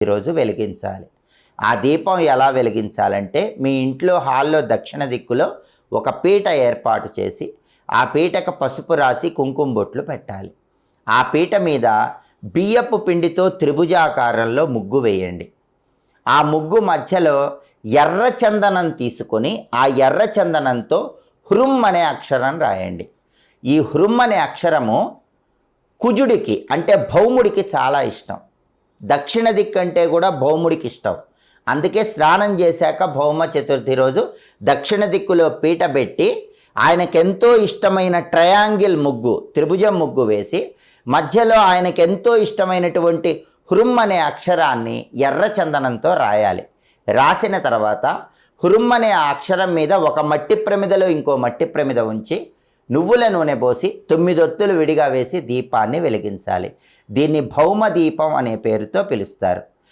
ఈరోజు వెలిగించాలి. ఆ దీపం ఎలా వెలిగించాలంటే మీ ఇంట్లో హాల్లో దక్షిణ దిక్కులో ఒక పీట ఏర్పాటు చేసి ఆ పీటకు పసుపు రాసి కుంకుమ బొట్లు పెట్టాలి. ఆ పీట మీద బియ్యపు పిండితో త్రిభుజాకారంలో ముగ్గు వేయండి. ఆ ముగ్గు మధ్యలో ఎర్ర చందనం తీసుకొని ఆ ఎర్ర చందనంతో హృమ్ అనే అక్షరం రాయండి. ఈ హృమ్ అనే అక్షరము కుజుడికి అంటే భౌముడికి చాలా ఇష్టం. దక్షిణ దిక్కు అంటే కూడా భౌముడికి ఇష్టం. అందుకే స్నానం చేశాక భౌమ చతుర్థి రోజు దక్షిణ దిక్కులో పీట పెట్టి ఆయనకెంతో ఇష్టమైన ట్రయాంగిల్ ముగ్గు త్రిభుజం ముగ్గు వేసి మధ్యలో ఆయనకెంతో ఇష్టమైనటువంటి హృమ్ అనే అక్షరాన్ని ఎర్ర చందనంతో రాయాలి. రాసిన తర్వాత హృమ్ అనే ఆ అక్షరం మీద ఒక మట్టి ప్రమిదలో ఇంకో మట్టి ప్రమిద ఉంచి నువ్వుల నూనె పోసి తొమ్మిదొత్తులు విడిగా వేసి దీపాన్ని వెలిగించాలి. దీన్ని భౌమ దీపం అనే పేరుతో పిలుస్తారు.